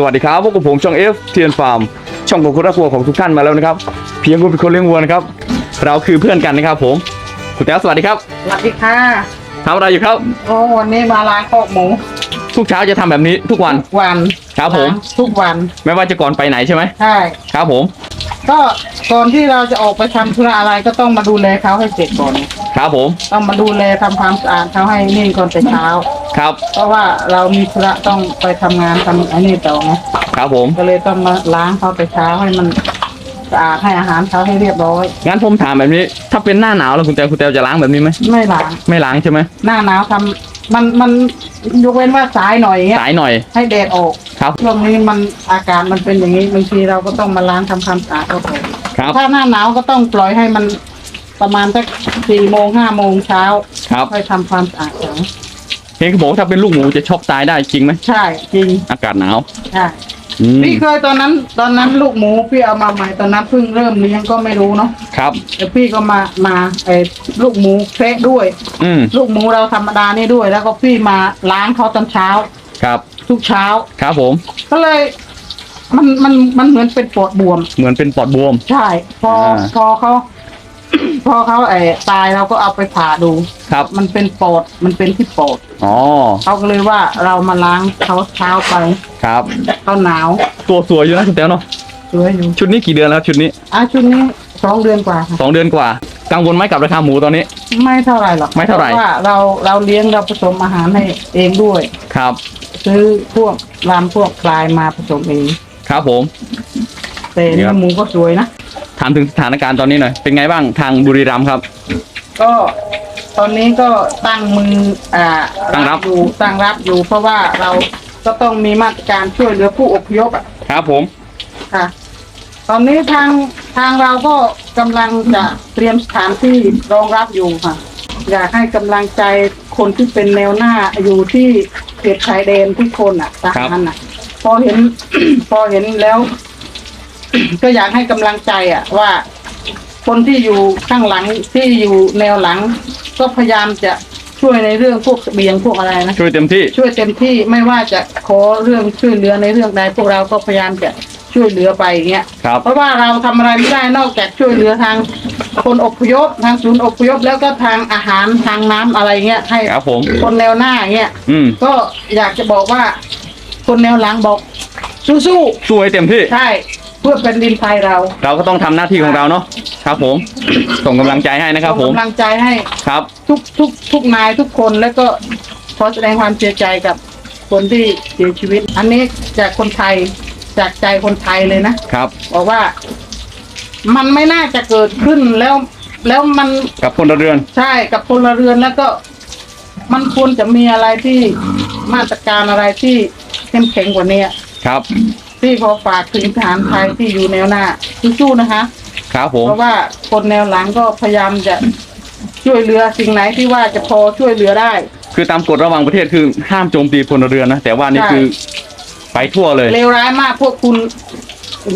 สวัสดีครับพวกกับผมช่องเอฟเทียนฟาร์มช่องของคุณรักวัวของทุกท่านมาแล้วนะครับ เพียงคุณเป็นคนเลี้ยงวัวนะครับ เราคือเพื่อนกันนะครับผมคุณแต้วสวัสดีครับสวัสดีค่ะทำอะไรอยู่ครับโอ้วันนี้มาล้างคอกหมูทุกเช้าจะทำแบบนี้ทุกวัน ทุกวันครับผม ล้างทุกวันไม่ว่าจะก่อนไปไหนใช่ไหมใช่ครับผม ก็ ก่อนที่เราจะออกไปทำธุระอะไรก็ต้องมาดูแลเขาให้เสร็จก่อน ครับผมต้องมาดูแลทำความสะอาดเขาให้นิ่งก่อนแต่เช้า ครับเพราะว่าเรามีธุระต้องไปทำงานทำอันนี้ต่อไงครับผมก็เลยต้องมาล้างเขาแต่เช้าให้มันสะอาดให้อาหารเขาให้เรียบร้อย งั้นผมถามแบบนี้ ถ้าเป็นหน้าหนาวแล้วคุณแต้วคุณแต้วจะล้างแบบนี้ไหมไม่ล้างไม่ล้างใช่ไหมหน้าหนาวทำมันมันยกเว้นว่าสายหน่อยเงี้ยสายหน่อยให้แดดออกครับ ช่วงนี้มันอากาศมันเป็นอย่างนี้บางทีเราก็ต้องมาล้างทำความสะอาดเขาก่อน ครับถ้าหน้าหนาวก็ต้องปล่อยให้มันประมาณสักสี่โมงห้าโมงเช้าครับ ค่อยทำความสะอาดเขาเห็นเขาบอกว่าถ้าเป็นลูกหมูจะช็อกตายได้จริงไหมใช่จริงอากาศหนาวใช่อืมพี่เคยตอนนั้น ตอนนั้นลูกหมูพี่เอามาใหม่ตอนนั้นเพิ่งเริ่มเลี้ยงก็ไม่รู้เนาะครับ แต่พี่ก็มามาไอ้ลูกหมูแคระด้วย อืมลูกหมูเราธรรมดานี่ด้วย แล้วก็พี่มาล้างเขาตอนเช้า ครับทุกเช้า ครับผม ก็เลย มันมันมันเหมือนเป็นปอดบวม เหมือนเป็นปอดบวม ใช่ พออ่าพอเขา พอเขาไอ้ตายเราก็เอาไปผ่าดู ครับมันเป็นปอดมันเป็นที่ปอดอ๋อเขาก็เลยว่าเรามาล้างเขาเช้าไปครับ เขาหนาวตัวสวยอยู่นะคุณแต้วเนาะสวยอยู่ชุดนี้กี่เดือนแล้วชุดนี้อะชุดนี้สองเดือนกว่าค่ะ สองเดือนกว่ากังวลไหมกับราคาหมูตอนนี้ ไม่เท่าไหร่หรอกไม่เท่าไหร่ พะว่าเราเราเลี้ยงเราผสมอาหารให้เองด้วย ครับ ซื้อพวกรามพวกปลายมาผสมเอง ครับผม แต่คเนื้รัอบหมูก็สวยนะ ถามถึงสถานการณ์ตอนนี้หน่อย เป็นไงบ้างทางบุรีรัมย์ครับ ก็ตอนนี้ก็ตั้งมืออ่าตั้งรับ อยู่ตั้งรับอยู่ เพราะว่าเราก็ต้องมีมาตรการช่วยเหลือผู้อพยพอะครับผม ค่ะ ตอนนี้ทางทางเราก็กำลังจะเตรียมสถานที่รองรับอยู่ค่ะ อยากให้กำลังใจคนที่เป็นแนวหน้าอยู่ที่เขตชายแดนทุกคนอะทหารอะพ อเห็น พอเห็นแล้ว ก็อยากให้กำลังใจอะ ว่าคนที่อยู่ข้างหลังที่อยู่แนวหลัง ก็พยายามจะช่วยในเรื่องพวกเสบียงพวกอะไรนะ ช่วยเต็มที่ ช่วยเต็มที่ไม่ว่าจะขอเรื่องช่วยเหลือในเรื่องใดพวกเราก็พยายามจะช่วยเหลือไปอย่างเงี้ย ครับ เพราะว่าเราทำอะไรไม่ได้นอกจากช่วยเหลือทางคนอพยพทางศูนย์อพยพแล้วก็ทางอาหารทางน้ำอะไรเงี้ยให้ครับผม คนแนวหน้าเงี้ย อืม ก็อยากจะบอกว่า คนแนวหลังบอก สู้ช่วยเต็มที่ ๆใช่เพื่อเป็นดินไทยเราเราก็ต้องทำหน้าที่ของเราเนาะครับผม ส่งกำลังใจให้นะครับผมส่งกำลังใจให้ครับ ทุกทุกทุกนายทุกคนแล้วก็ขอแสดงความเสียใจกับคนที่เสียชีวิต อันนี้จากคนไทยจากใจคนไทยเลยนะ ครับ บอกว่า มันไม่น่าจะเกิดขึ้นแล้ว แล้วมันกับพลเรือน ใช่กับพลเรือนแล้วก็ มันควรจะมีอะไรที่มาตรการอะไรที่ เข้มแข็งกว่านี้ครับที่ขอฝากถึงทหารไทยที่อยู่แนวหน้าสู้ๆนะคะ ครับผมเพราะว่าคนแนวหลังก็พยายามจะช่วยเหลือสิ่งไหนที่ว่าจะพอช่วยเหลือได้ คือตามกฎระหว่างประเทศคือห้ามโจมตีพลเรือนนะแต่ว่านี่ใช่คือไปทั่วเลยเลวร้ายมากพวกคุณ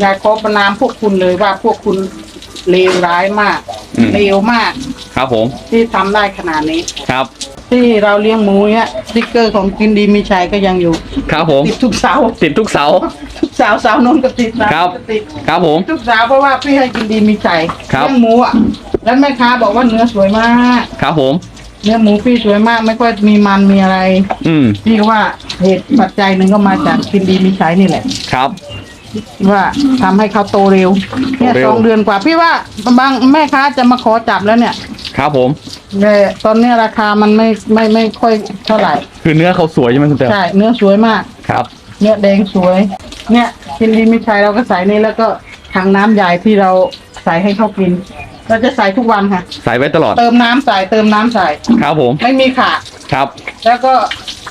อยากขอประนามพวกคุณเลยว่าพวกคุณเลวร้ายมากอืมเลวมาก ครับผม ที่ทำได้ขนาดนี้ครับ ที่เราเลี้ยงหมูเนี่ยสติ๊กเกอร์ของกินดีมีชัยก็ยังอยู่ครับผม ติดทุกเสาติดทุกเสา ทุกเสาเสาโน้นก็ติดเสาครับ ก็ติดครับผม ทุกเสาเพราะว่าพี่ให้กินดีมีชัยครับ เลี้ยงหมูอะแล้วแม่ค้าบอกว่าเนื้อสวยมากครับผม เนื้อหมูพี่สวยมากไม่ค่อยมีมันมีอะไร อืมพี่ก็ว่าเหตุปัจจัยหนึ่งก็มาจากกินดีมีใช้นี่แหละ ครับ ว่าทำให้เขาโตเร็วเนี่ยโตเร็ว สองเดือนกว่า พี่ว่าบางแม่ค้าจะมาขอจับแล้วเนี่ย ครับผม แต่ตอนเนี้ยราคามันไม่ไม่ไม่ค่อยเท่าไหร่ คือเนื้อเขาสวยใช่ไหมคุณเต๋อใช่ เนื้อสวยมาก ครับ เนื้อแดงสวย เนี่ยกินดีมีใช้เราก็ใส่นี่แล้วก็ถังน้ำใหญ่ที่เราใส่ให้เขากิน เราจะใส่ทุกวันค่ะ ใส่ไว้ตลอด เติมน้ำใส่เติมน้ำใส่ ครับผม ไม่มีขาด ครับ แล้วก็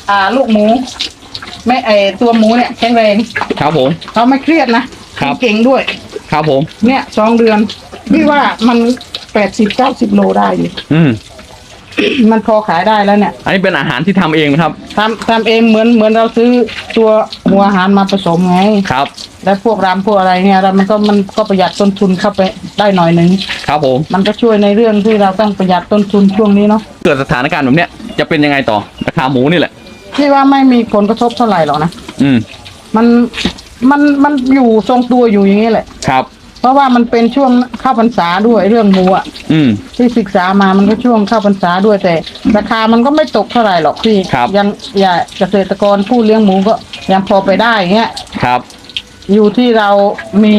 อ่าลูกหมู ไม่ไอตัวหมูเนี่ยแข็งแรงครับผม เขาไม่เครียดนะครับ เก่งด้วย ครับผม เนี่ยสองเดือนพี่ว่ามัน แปดสิบเก้าสิบโลได้อยู่อืมมันพอขายได้แล้วเนี่ยอันนี้เป็นอาหารที่ทำเองนะครับ ทำทำเองเหมือนเหมือนเราซื้อตัวหัวอาหารมาผสมไง ครับ แล้วพวกรำพวกอะไรเนี่ยแล้วมันก็มันก็ประหยัดต้นทุนเข้าไปได้หน่อยหนึ่งครับผม มันก็ช่วยในเรื่องที่เราต้องประหยัดต้นทุนช่วงนี้เนาะเกิดสถานการณ์แบบเนี้ยจะเป็นยังไงต่อราคาหมูนี่แหละพี่ว่าไม่มีผลกระทบเท่าไหร่หรอกนะอืม มันมันมันอยู่ทรงตัวอยู่อย่างนี้แหละ ครับ เพราะว่ามันเป็นช่วงเข้าพรรษาด้วยเรื่องหมูอะอืม ที่ศึกษามามันก็ช่วงเข้าพรรษาด้วยแต่ ราคามันก็ไม่ตกเท่าไหร่หรอกพี่ครับ ยังอย่าเกษตรกรผู้เลี้ยงหมูก็ยังพอไปได้เงี้ย ครับ อยู่ที่เรามี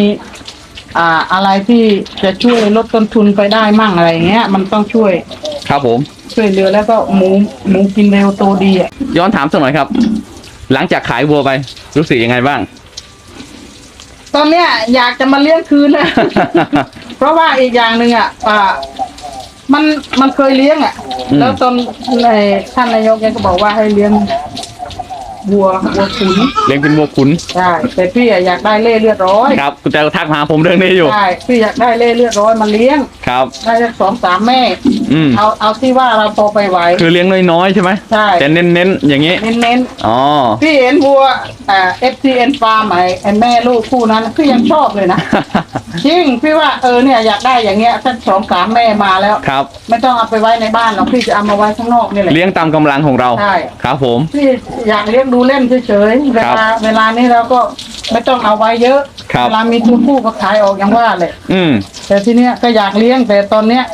อ่าอะไรที่จะช่วยลดต้นทุนไปได้มั่งอะไรเงี้ย มันต้องช่วยครับผม ช่วยเหลือแล้วก็หมูหมูกินเร็วโตดีอะย้อนถามสักหน่อยครับ หลังจากขายวัวไป รู้สึกยังไงบ้าง ตอนเนี้ยอยากจะมาเลี้ยงคืนนะ เพราะว่าอีกอย่างหนึ่งอะอ่ามันมันเคยเลี้ยงอะ อืม แล้วตอนในท่านนายกแกก็บอกว่าให้เลี้ยง วัววัวขุนเลี้ยงเป็นวัวขุนใช่แต่พี่อะอยากได้เล่เลือดร้อยครับคุณแต่ก็ทักมาหาผมเรื่องนี้อยู่ใช่พี่อยากได้เล่เลือดร้อยมาเลี้ยงครับ ได้สักสองสามแม่อืมเอาเอาที่ว่าเราพอไปไหวคือเลี้ยงน้อยๆใช่ไหมใช่แต่เน้นๆอย่างนี้เน้นอ๋อๆพี่เห็นวัวอ่า FTN Farm ไอ้ไอ้แม่ลูกคู่นั้นพี่ยังชอบเลยนะ จริงพี่ว่าเออเนี่ยอยากได้อย่างเงี้ยสักสองสามแม่มาแล้ว ครับ ไม่ต้องเอาไปไว้ในบ้านหรอกพี่จะเอามาไว้ข้างนอกนี่แหละ เลี้ยงตามกำลังของเรา ใช่ ครับผม พี่อยากเลี้ยงดูเล่นเฉยๆเวครับลาเวลานี้เราก็ไม่ต้องเอาไว้เยอะครับ เวลามีทุนคู่ก็ขายออกอย่างว่าเลยอืม แต่ทีเนี้ยก็อยากเลี้ยงแต่ตอนเนี้ย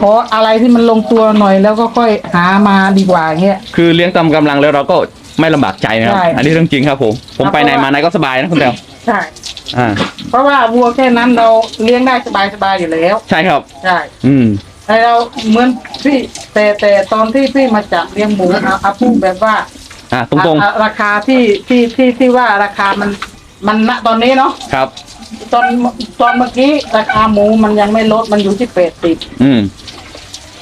ขออะไรที่มันลงตัวหน่อยแล้วก็ค่อยหามาดีกว่าเงี้ย คือเลี้ยงตามกำลังแล้วเราก็ไม่ลำบากใจนะครับ ใช่อันนี้เรื่องจริงครับผม ผมไปไหนมาไหนก็สบายนะคุณเดียวใช่ อ่า เพราะว่าวัวแค่นั้นเราเลี้ยงได้สบายๆอยู่แล้ว ใช่ครับ ใช่ อืม แต่เราเหมือนพี่แต่แต่ตอนที่พี่มาจับเลี้ยงหมูเอาเอาพูดแบบว่าอ่าตรงอะราคาที่ที่ที่ที่ว่าราคามันมันณตอนนี้เนาะๆครับ ตอนตอนเมื่อกี้ราคาหมูมันยังไม่ลดมันอยู่ที่เป็ดสิบอืม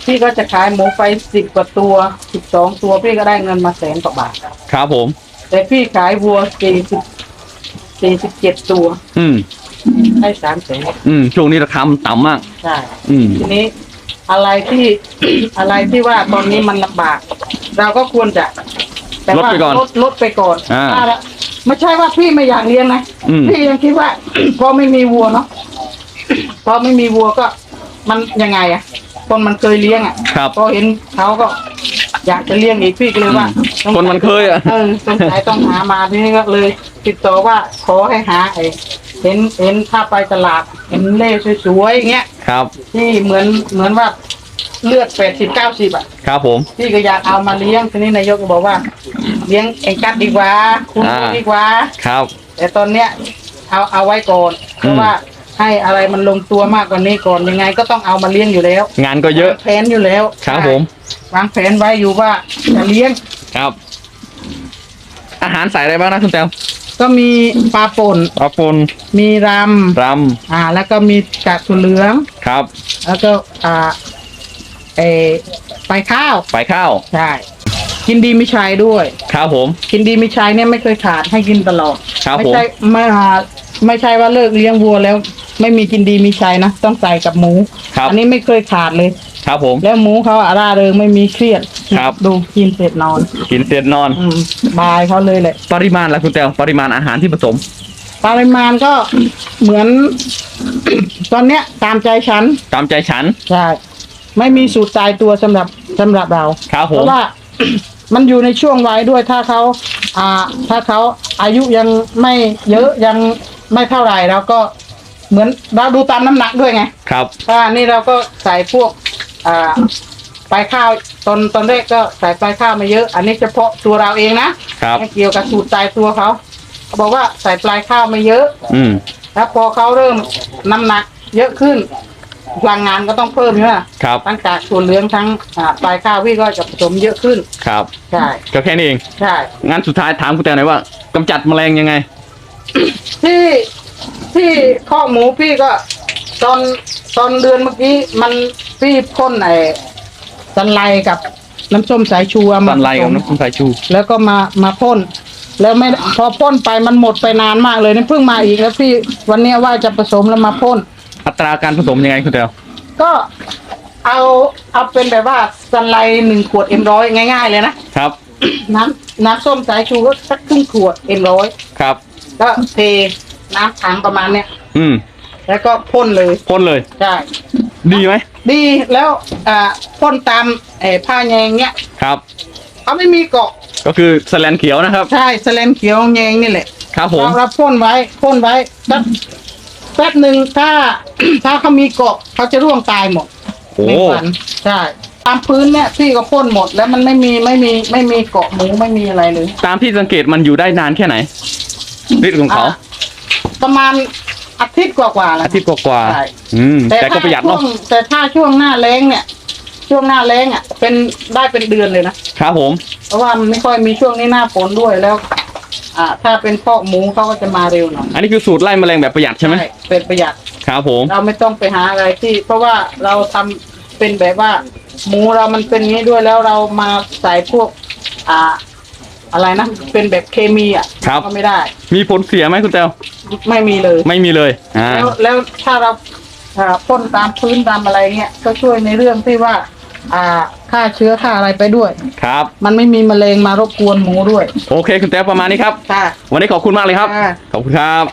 พี่ก็จะขายหมูไปสิบกว่าตัวสิบสองตัวพี่ก็ได้เงินมาแสนกว่าบาท ครับผม แต่พี่ขายวัวสี่สิบ สี่สิบเจ็ดตัว อืมได้สามแสนอืม ช่วงนี้ราคามันต่ำมาก ใช่ อืม ทีนี้อะไรที่ อะไรที่ว่าตอนนี้มันลำบาก เราก็ควรจะแต่ว่าลดไปก่อนลดลดไปก่อนอ่าถ้าละไม่ใช่ว่าพี่ไม่อยากเลี้ยงนะอืม พี่ยังคิดว่า พอไม่มีวัวเนาะ พอไม่มีวัวก็ มันยังไงอะคนมันเคยเลี้ยงอะครับ พอเห็นเขาก็ อยากจะเลี้ยงอีกพี่ก็เลยว่าคนมันเคยอะ เออสงสัยต้องหามาทีนี้ก็เลย ติดต่อว่าขอให้หาไอ้เห็นเห็นถ้าไปตลาดเห็นเล่สวยๆอย่างเงี้ย ครับ ที่เหมือนเหมือนว่าเลือดแปดสิบเก้าสิบอะ ครับผม พี่ก็อยากเอามาเลี้ยงทีนี้นายกก็บอกว่า เลี้ยงเองกัดดีกว่า คุณอ่า ดีกว่า ครับ แต่ตอนเนี้ยเอาเอาไว้ก่อนเพราะว่า ให้อะไรมันลงตัวมากกว่านี้ก่อนยังไงก็ต้องเอามาเลี้ยงอยู่แล้วงานก็เยอะ วางแผนอยู่แล้วครับผม วางแผนไว้อยู่ว่าจะเลี้ยง ครับ อาหารใส่อะไรบ้างนะคุณแต้วก็มีปลาป่น ปลาปนมีรรำอ่า แล้วก็มีกากถั่วเหลืองำครับ แล้วก็อ่าเออไปข้าวไปข้าว ใช่กินดีมีชัยด้วย ครับผม กินดีมีชัยเนี่ยไม่เคยขาดให้กินตลอดครับไม่ผมใช่ไม่อ่าไม่ใช่ว่าเลิกเลี้ยงวัวแล้ว ไม่มีกินดีมีชัยนะต้องใส่กับหมู ครับ อันี้ไม่เคยขาดเลย ครับผม แล้วหมูเขาอาร่าเริงไม่มีเครียดครับ ดูกินเสร็จนอน กินเสร็จนอน อืมบายเขาเลยแหละ ปริมาณละคุณแต้วปริมาณอาหารที่ผสม ปริมาณก็ เหมือน ตอนเนี้ยตามใจฉันตามใจฉัน ใช่ไม่มีสูตรตายตัวสำหรับสำหรับเรา ครับผเพม ราะว่า มันอยู่ในช่วงวัยด้วยถ้าเขาอ่า ถ้าเขาอายุยังไม่เยอะยังไม่เท่าไหร่เราก็ เหมือนเราดูตามน้ำหนักด้วยไงครับ ถ้านี่เราก็ใส่พวกอ่าปลายข้าวตอนตอนแรกก็ใส่ปลายข้าวมาเยอะ อันนี้เฉพาะตัวเราเองนะครับไม่เกี่ยวกับสูตรตายตัวเขาเขาบอกว่าใส่ปลายข้าวมาเยอะ อืมแล้วพอเขาเริ่มน้ำหนักเยอะขึ้นพลังงานก็ต้องเพิ่มใช่ไหมครับทั้งจากถั่วเหลืองทั้งอ่าปลายข้าวพี่ก็จะผสมเยอะขึ้นครับใช่ก็แค่นี้เองใช่งั้นสุดท้ายถามคุณแต้วหน่อยว่ากำจัดแมลงยังไง ที่ ที่ข้อกหมูพี่ก็ตอนตอนเดือนเมื่อกี้มันพี่พ่นไอ้สันไลกับน้ำส้มสายชูเอามาสันไลกับผสมน้ำส้มสายชู แล้วก็มามาพ่นแล้วไม่พอพ่นไปมันหมดไปนานมากเลยนี่เพิ่งมาอีกแล้วพี่วันเนี้ยว่าจะผสมแล้วมาพ่น อัตราการผสมยังไงคุณแต้วก็เอาเอาเป็นแบบว่าสันไลหนึ่งขวดเอ็มร้อยง่าย ๆ เลยนะ ครับ น้ำน้ำส้มสายชูก็สักครึ่งขวดเอ็มร้อยครับ ก็เท น้ำถังประมาณเนี้ยอืมแล้วก็พ่นเลยพ่นเลย ใช่ดีไหมดีแล้วอ่าพ่นตามไอ้ผ้าแยงเนี้ยครับ เขาไม่มีเกาะก็คือสแลนเขียวนะครับ ใช่แสแลนเขียวแยงนี่แหละครับผมเราเราพ่นไว้พ่นไว้สักแป๊บหนึ่งถ้า ถ้าเขามีเกาะเขาจะร่วงตายหมดโอ้แมงวันใช่ตามพื้นเนี่ยพี่ก็พ่นหมดแล้วมันไม่มีไม่มีไม่มีเกาะหมูไม่มีอะไรเลยตามที่สังเกตมันอยู่ได้นานแค่ไหนฤทธิ์ของเขาอะ ประมาณอาทิตย์กว่าๆแล้วอาทิตย์กว่าใช่ๆอืมแต่ก็ประหยัดช่วเนาะงแต่ถ้าช่วงหน้าแล้งเนี่ย ช่วงหน้าแล้งอะ เป็นได้เป็นเดือนเลยนะครับผม เพราะว่ามันไม่ค่อยมีช่วงนี้หน้าฝนด้วยแล้ว อ่า ถ้าเป็นพอกหมูเขาก็จะมาเร็วหน่อยอันนี้คือสูตรไล่แมลงแบบประหยัดใช่ไหมเป็นประหยัด ครับผม เราไม่ต้องไปหาอะไรที่ เพราะว่าเราทำเป็นแบบว่า หมูเรามันเป็นอย่างนี้ด้วยแล้วเรามาใส่พวก อ่า อะไรนะ เป็นแบบเคมีอะครับ ก็ไม่ได้ มีผลเสียไหมคุณแต้วไม่มีเลย ไม่มีเลยอ่าแล้วแล้วถ้าเราอ่าพ่นตามพื้นตามอะไรเงี้ยก็ช่วยในเรื่องที่ว่า อ่าฆ่าเชื้อฆ่าอะไรไปด้วย ครับ มันไม่มีแมลงมารบกวนหมูด้วยโอเค คุณแต้วประมาณนี้ครับ ค่ะ วันนี้ขอบคุณมากเลยครับ ค่ะ ขอบคุณครับ